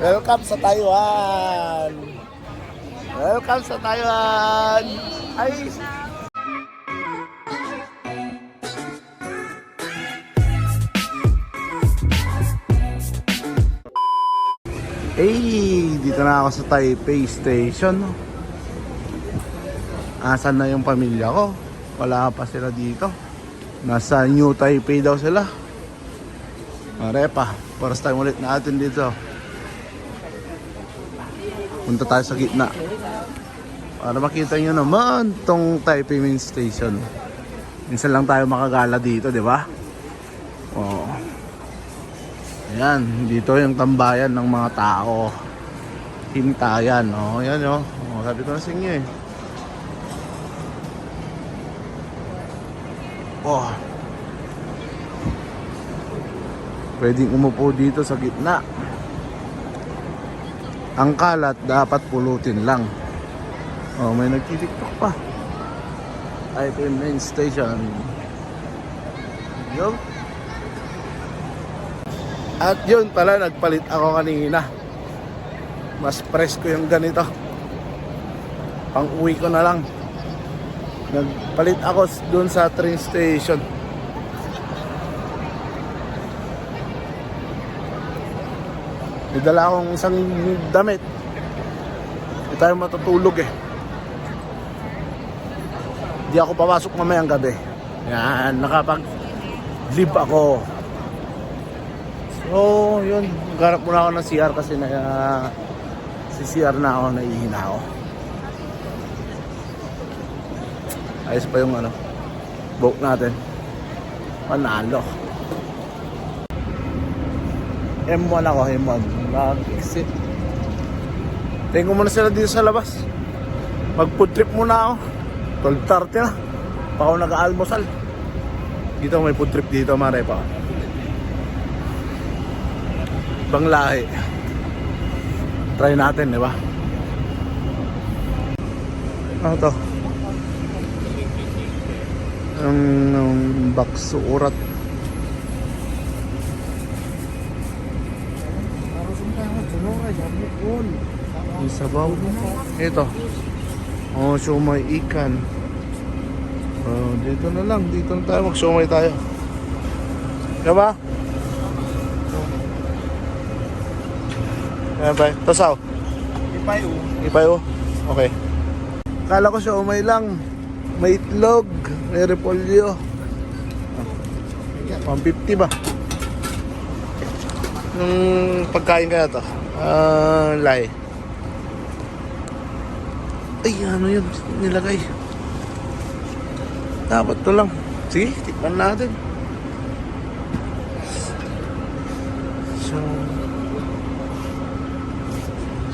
Welcome sa Taiwan! Welcome sa Taiwan! Ay! Hey, dito na ako sa Taipei Station. Asan na yung pamilya ko? Wala pa sila dito. Nasa New Taipei daw sila. Arepa, first time ulit natin dito. Punta tayo sa gitna. Para makita nyo naman tong Taipei Main Station. Minsan lang tayo makagala dito, di ba? Oo. Ayan, dito yung tambayan ng mga tao. Hintayan, oh, yan oh. oh sabi ko na sa inyo eh. Oh. Pwedeng umupo dito sa gitna. Ang kalat dapat pulutin lang. Oh, may nagtitiktok pa. Taipei Main Station. Yo. At yun pala, nagpalit ako kanina. Mas presko yung ganito. Pang uwi ko na lang. Nagpalit ako doon sa train station. May dala akong isang damit. Hindi tayo matutulog eh. Hindi ako papasok mamayang gabi. Yan, nakapag-live ako. So, yun. Garap muna ako ng CR kasi na uh, si CR na ako, naihina ako. Ayos pa yung ano, book natin. Panalo. M1 ako, M1. Nag-exit. Tingin ko muna sila dito sa labas. Mag-food trip muna ako. 12.30 na. Pa ako nag-almusal. Dito may food trip dito, mare pa. Ibang lahi. Try natin, di ba? Ano to? Ang ang bakso urat. Yung sabaw. Ito. Oh, siomay ikan. Oh, dito na lang. Dito na tayo. Mag-siomay tayo. Diba? Ayan ba? Tasaw. Ipay o. Ipayo. Okay. Kala ko siomay lang. May itlog. May repolyo. 150 ba? Yung pagkain kaya to? Ah, lay. Ay, ano yun? Nilagay. Dapat to lang. Sige, tikman natin. So,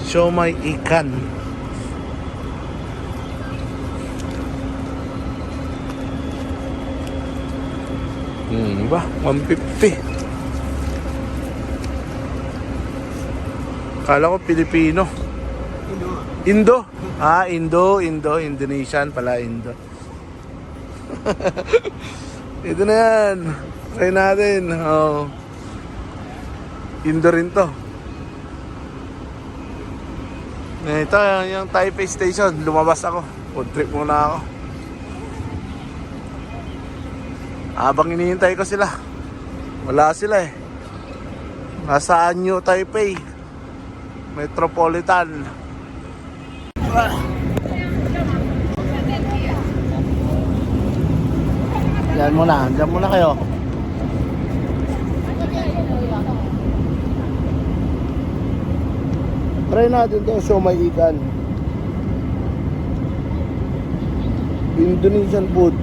siomay ikan. Hmm, ba? 150. Kala ko Pilipino. Indo. Ah, Indo, Indo, Indonesian pala, Indo. Ito na yan. Try natin. Oh. Indo rin to. Ito, yung Taipei Station. Lumabas ako. Food trip muna ako. Habang hinihintay ko sila. Wala sila eh. Nasa Anyo, Taipei. Metropolitan. Ah. Yan muna. Diyan muna kayo. Try natin to siomay ikan. Indonesian food.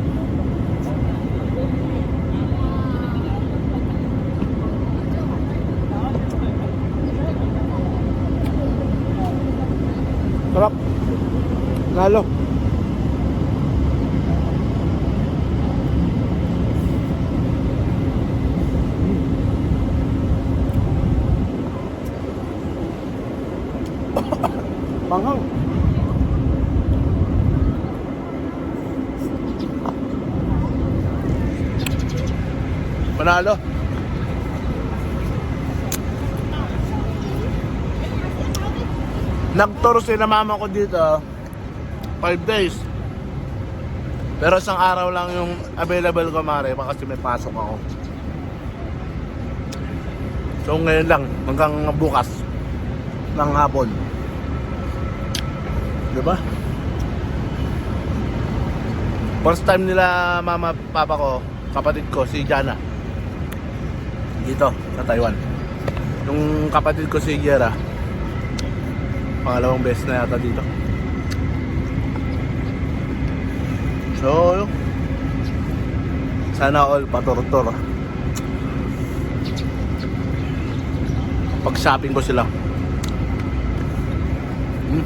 Sarap. Lalo. Manghang. Panalo. Nagturo si na mama ko dito 5 days. Pero isang araw lang yung available ko mare kasi may pasok ako. So ngayon lang hanggang bukas ng hapon. 'Di ba? First time nila mama papa ko, kapatid ko si Jana. Dito sa Taiwan. Yung kapatid ko si Yera, pangalawang beses na yata dito. So, sana all patur-tur. Pag-shopping ko sila. Hmm.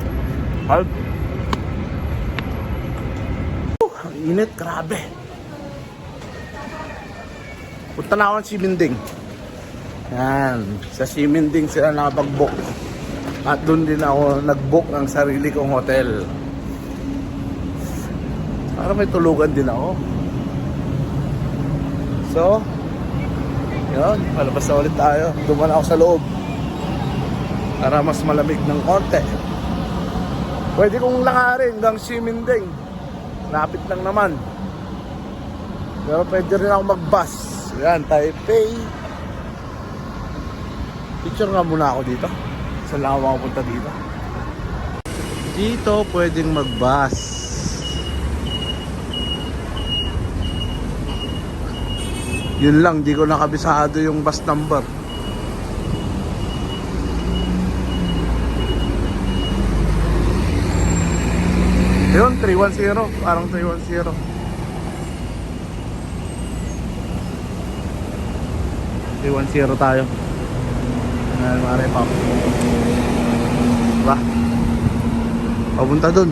Ang init, grabe. Punta na ako ng Siminding. Yan, sa Siminding sila nakapag-book. At doon din ako nag-book ng sarili kong hotel. Para may tulugan din ako. So, yun, palabas na ulit tayo. Duman ako sa loob. Para mas malamig ng konti. Pwede kong lakarin hanggang Siminding. Lapit lang naman. Pero pwede rin ako mag-bus. Yan, Taipei. Picture nga muna ako dito. Saan lang ako makapunta dito? Dito pwedeng mag-bus. Yun lang, di ko nakabisado yung bus number. Yun, 310. Parang 310. 310 tayo. Ayan, mga repap. Diba? Papunta dun.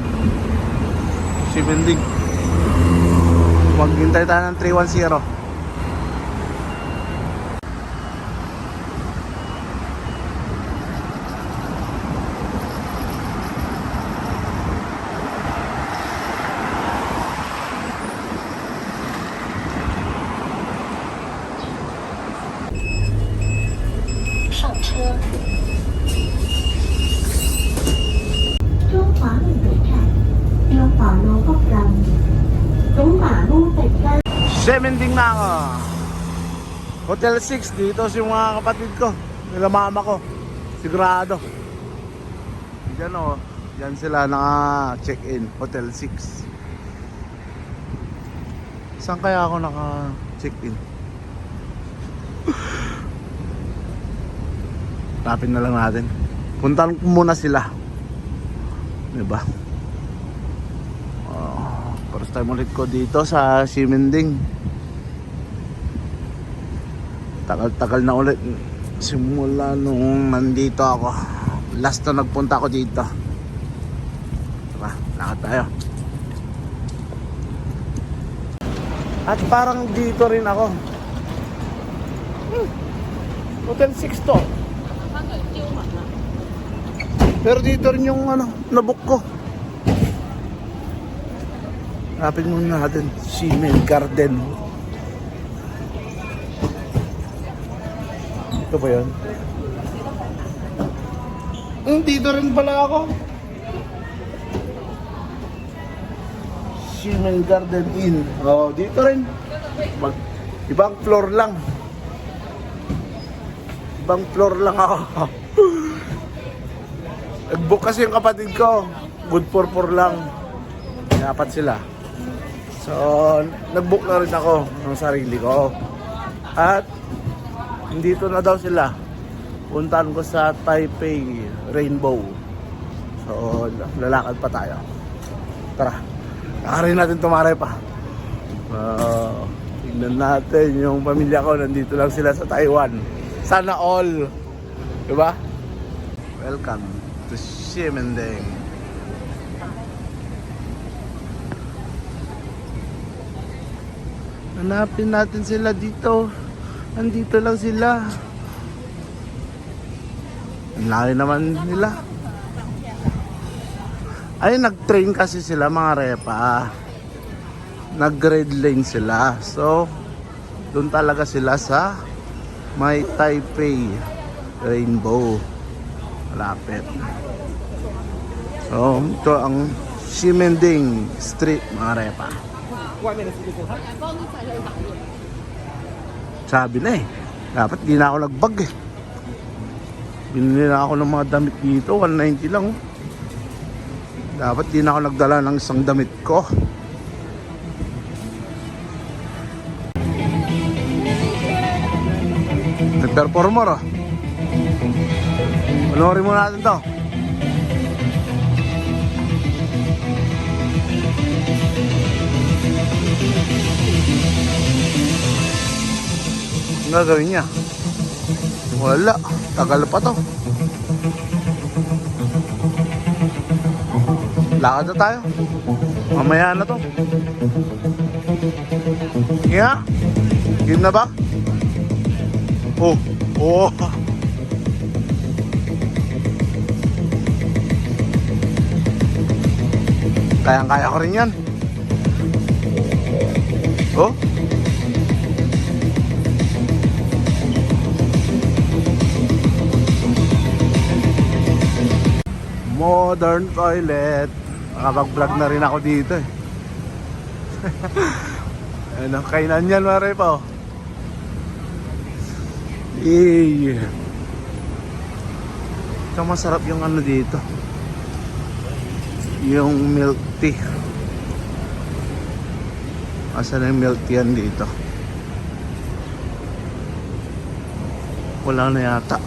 Si Bending. Maghintay tayo ng 310. Semending na ako. Hotel 6 dito si mga kapatid ko. Nila mama ko. Sigurado. Diyan o. Diyan sila naka-check-in. Hotel 6. Saan kaya ako naka-check-in? Tapin na lang natin. Puntahan ko muna sila. Diba? Oh, first time ulit ko dito sa Simending. Tagal-tagal na ulit. Simula nung nandito ako. Last na nagpunta ako dito. Tara, lakad tayo. At parang dito rin ako. Hmm. Hotel 6 to. Pero dito rin yung ano, nabook ko. Hanapin muna natin. Simel Garden. Ito ba yun? Hmm, dito rin pala ako. Simel Garden Inn. Oh, dito rin. Mag, ibang floor lang. Ibang floor lang ako. Kasi yung kapatid ko. Good for four lang. Dapat sila. So, nag-book na rin ako ng sarili ko. At, dito na daw sila. Puntahan ko sa Taipei Rainbow. So, lalakad pa tayo. Tara. Nakarin natin tumaray pa. Uh, tignan natin yung pamilya ko. Nandito lang sila sa Taiwan. Sana all. Diba? Welcome to Simending. Hanapin natin sila dito. Andito lang sila. Ang naman nila. Ay, nag-train kasi sila mga repa. Nag-grade lane sila. So, doon talaga sila sa may Taipei Rainbow. Malapit. So, ito ang Ximending Street, mga repa requirement sa lang Sabi na eh. Dapat di na ako nagbag eh. Binili na ako ng mga damit dito. 190 lang. Dapat di na ako nagdala ng isang damit ko. Nag-performer ah. Panoorin mo natin to. Gagawin niya? Wala. Tagal pa to. Lakad na tayo. Mamaya na to. Nga? Game na ba? Oh. Oh. Kayang-kaya ko rin yan. Oh. Modern toilet. Nakapag-vlog na rin ako dito eh. ano, kainan yan mare pa oh. Eh. Ito masarap yung ano dito. Yung milk tea. Asan yung milk tea yan dito? Wala na yata.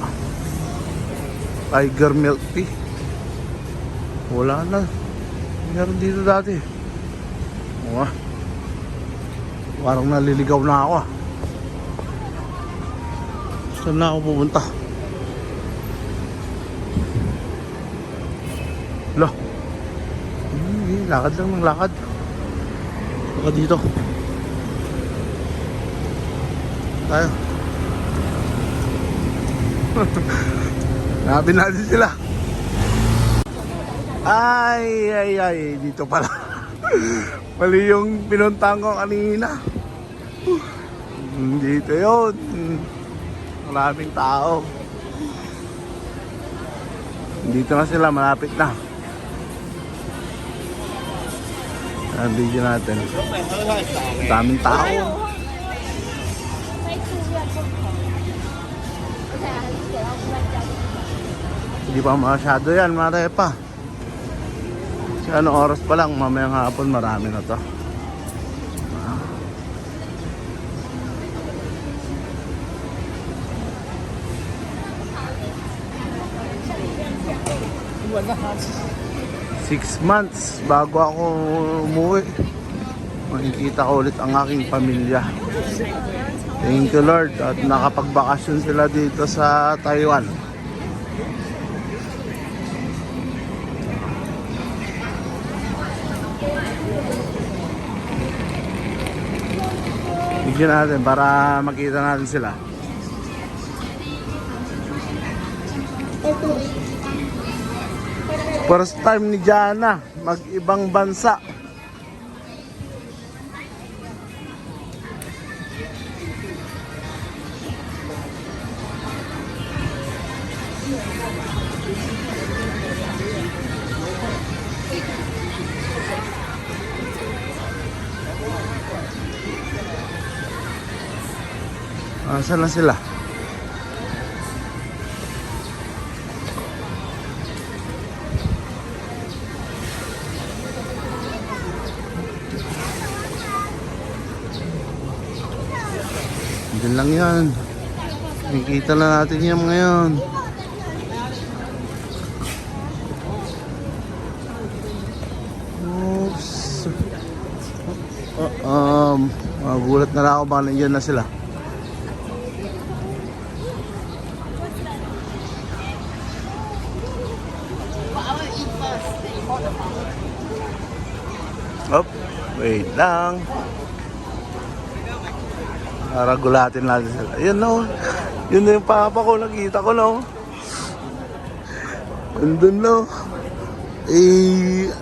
Tiger milk tea. Wala na. Meron dito dati. Oo ah. Parang naliligaw na ako ah. Saan na ako pupunta? Lo. Hindi, lakad lang ng lakad. Baka dito. Tayo. Hanapin natin sila. Ay, ay, ay. Dito pala. Mali yung pinuntahan ko kanina. Dito yun. Maraming tao. Dito na sila. Malapit na. Ang video natin. Daming tao. Hindi pa masyado yan, mga repa. Kasi ano oras pa lang, mamayang hapon marami na to. Six months bago ako umuwi. Makikita ko ulit ang aking pamilya. Thank you Lord at nakapagbakasyon sila dito sa Taiwan. Bigyan natin para makita natin sila. First time ni Jana mag-ibang bansa. Saan na sila? Diyan lang yan. Nakikita na natin yan ngayon. Oops. Uh, um, magulat na lang ako baka nandiyan na sila. Wait lang. Para gulatin natin sila. Yun no. Yun na yung papa ko. Nakita ko no. Andun no. Eh.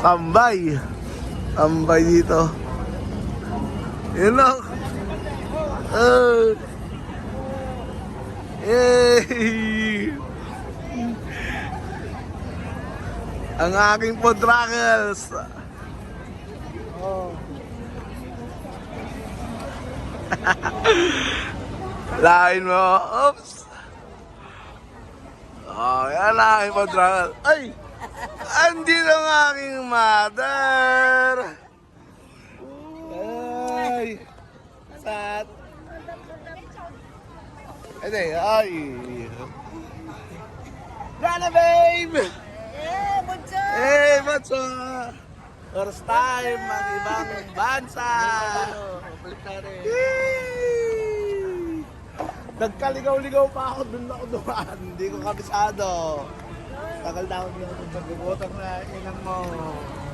Tambay. Tambay dito. Yun no. Uh. Yay! Ang aking food truckers. Oh. Lain mo. Oops. Oh, yan ang aking food truckers. Ay! Andito ang aking mother. Ay! Sat. Ede, ay. Gana, babe! Eh, mucho. Hey, what's up? First time, ang ibang bansa. Yay! Nagkaligaw-ligaw pa ako, dun ako dumaan. Hindi ko kabisado. Tagal na ako hindi ako nagbubutang na inang mo.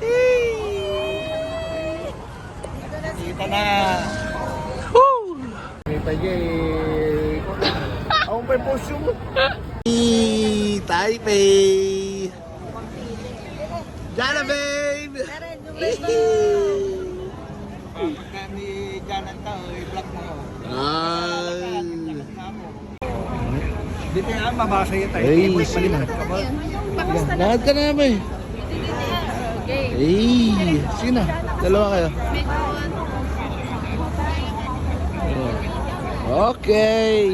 Yay! Kita na. Woo! May pagay. Ako pa yung post yung Taipei! Jana, babe! Pagka ni Janan ka, i-block mo. Ay! Di kaya mabasa yun tayo. Ay, sige. ba? Lakad ka na naman. Okay. Ay! Sige na. Dalawa kayo. Okay.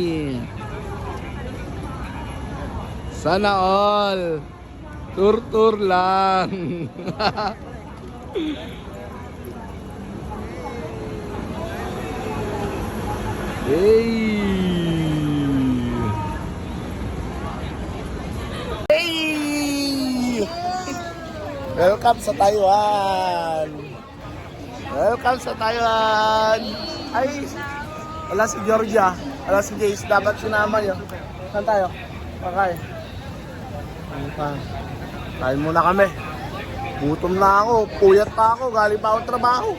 Sana all. Tur-tur lang. hey! Hey! Welcome sa Taiwan. Welcome sa Taiwan. Ay, wala si Georgia. Wala si Jace. Dapat sinama yun. Saan tayo? Pakain. Ano pa? Kain muna kami. Gutom na ako. Puyat pa ako. Galing pa ako trabaho.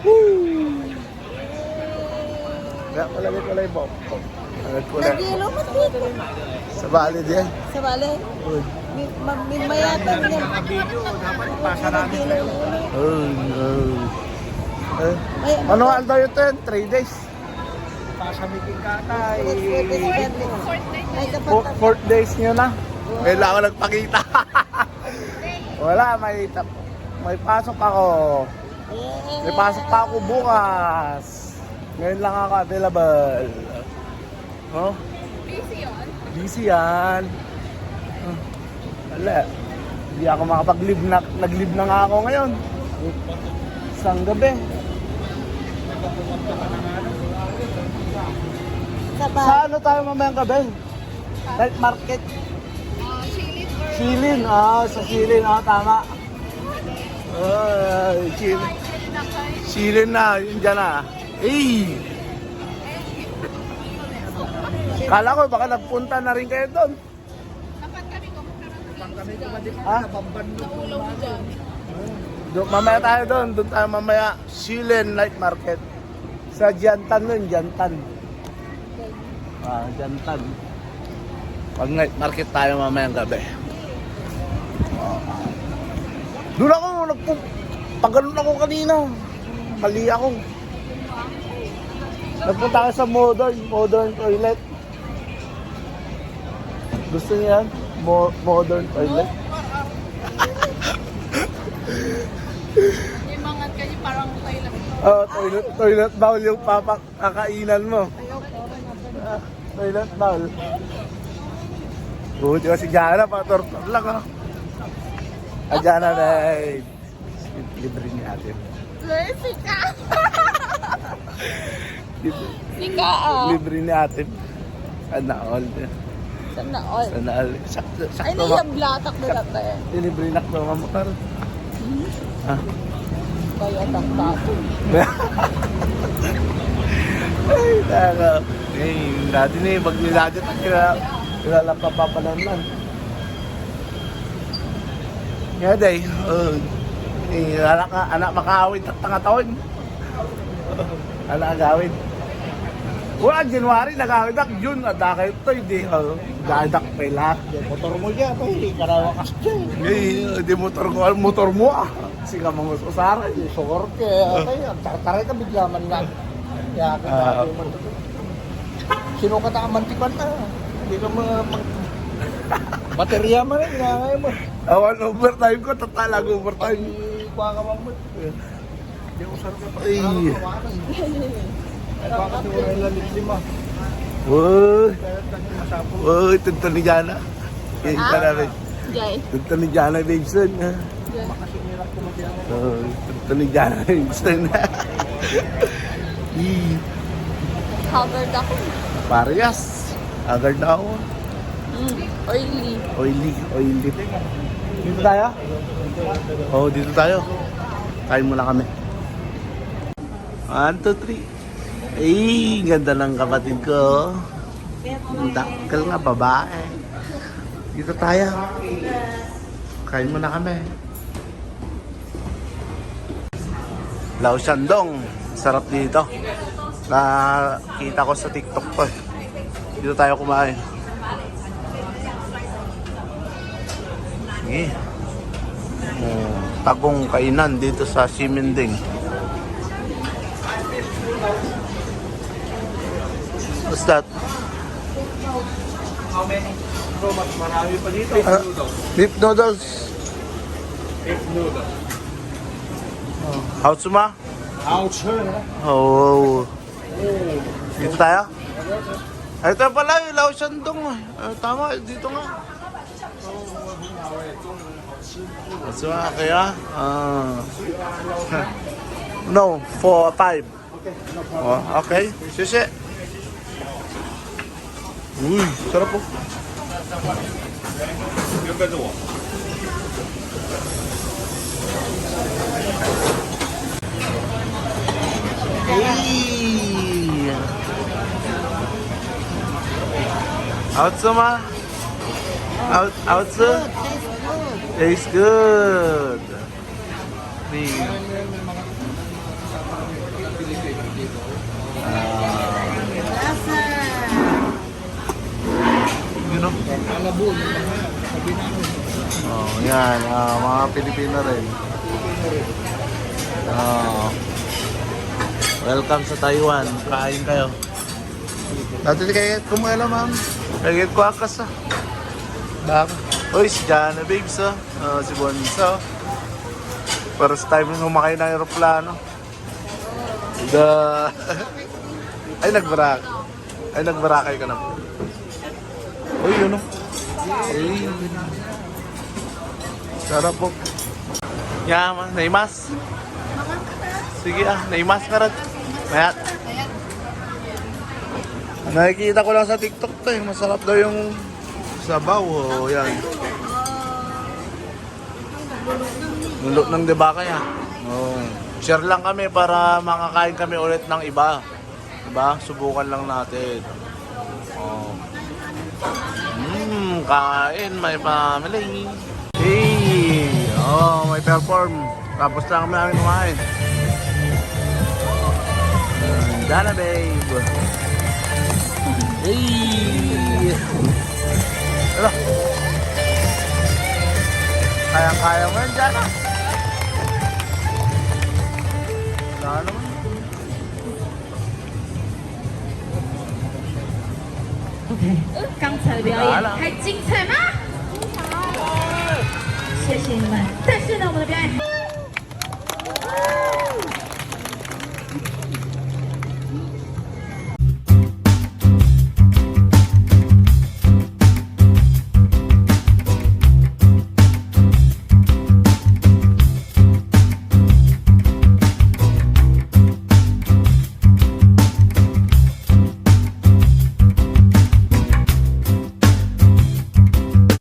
Woo! Kaya palagay ko lang yung bop. Palagay ko lang. Nagilo mo dito. Sa bali din. Sa bale. Uy. May mayatan yan. Dapat ipasa namin Nagilo. Oh, no. Eh, Ay, manual daw yun 10, 3 days. Ipasa meeting ka tay. Ay, Four, kapatid. fourth days nyo na. Kailan ako nagpakita. Wala, may, may pasok ako. May pasok pa ako bukas. Ngayon lang ako available. Oh? Busy yan? Busy yan. Wala. Hindi ako makapag-live na, nag-live na nga ako ngayon. Isang gabi. Sa Sa bale. ano tayo mamayang gabi? Night market. Silin. Ah, sa Silin. Ah, tama. Ay, Silin. Silin na. Yun dyan na. Eh! Kala ko baka nagpunta na rin kayo doon. Ha? Do, mamaya tayo doon. Doon tayo mamaya. Silin Night Market. Sa Jantan nun, Jantan. Ah, Jantan. Pag night market tayo mamayang gabi. Doon ako, nagpo, pag ganun ako kanina. Mali ako. Nagpunta ako sa modern, modern toilet. Gusto niya yan? Mo- modern toilet? Yung mga ganyan parang lang. Oh, toilet, toilet bowl yung papak kakainan mo. Ah, toilet bowl. Buti ko si Jana, patortor lang ah. Ah, Jana, babe. Libre ni ate. Sika. Sika ah. libre ni ate. Sana all. Sana all. Sana all. Sakto, Ay, sakto. niyang blatak na lang tayo. Libre na ko mga motor. Ah. Kaya taktato. Ay, naka. Eh, dati na eh, pag niladit ang kila, kilala pa papalaman. Nga day, uh, eh, anak, ka- anak makaawit at tangatawin. anak agawin. Wala, January, nagawin ak, June, at daka ito, hindi, uh, gadak pa lahat. Motor mo dyan, tay. Karawa ka dyan. Hindi, di motor ko, motor mo ah. Sige mga usaran. Sure ke, tay. Ang tartaray ka bigla man lang. Kaya ka Ah. Sino ka ta mantikan na? Hindi ka ma... Baterya mo rin, ingangay mo. Awan overtime ko, tatalag overtime. Ikuha ka bang mo. Hindi ko sarap yung Ay. pagkakawakan. Ay, baka si Uray lalit lima. Uy, uy, tunto ni Jana. Yan ka Ah? namin. Jay. Tunto ni Jana magyang. Uy, tunto ni Jana Babeson. Ih, Covered ako. Parehas. Agad na ako. Mm. Oily. Oily, oily. Dito tayo? Oo, oh, dito tayo. Kain muna kami. One, two, three. Ay, ganda ng kapatid ko. Ang dakkel nga, babae. Dito tayo. Kain muna kami. Lao Shandong. Sarap dito. Nakita ko sa TikTok ko. Dito tayo kumain. Sige. Oh, tagong kainan dito sa Simending. What's that? How many? Bro, mas marami pa dito. Ah, beef noodles. Beef noodle. Hautsuma? Ouch! Oh. Dito tayo? Ay, ito pala yung Lao Shandong. eh. Ah, tama, dito nga. Hautsuma, kaya? Ah. no, four, five. Oh, okay, sushi. Uy, sarap po. Hey! Outsuma? Out, outsu? Tastes good. Ni. You know? Oh, yan. ah, mga Pilipino rin. Oh. Welcome sa Taiwan. Kain kayo. Dati kayo kumala, ma'am. Kayo ko akas ah. Baka. Uy, si Jana Babes ah. Ah, si Bonso. First time yung humakay ng aeroplano. The... Ay, nagbarak. Ay, nagbarakay ka na. Uy, yun oh. Uy. Sarap po. Yaman, naimas. Sige ah, naimas ka rin. Mayat. Nakikita ko lang sa TikTok to eh. Masarap daw yung sabaw. Oh, yan. Nulot ng diba kaya? Oh. Share lang kami para makakain kami ulit ng iba. Diba? Subukan lang natin. Oh. Mmm, kain, may family. Hey! Oh, may perform. Tapos lang kami namin kumain. Dana babe. Hey! Kaya-kaya mo yan, Jana. Wala naman. 刚才的表演还精彩吗？谢谢你们。但是呢，我们的表演。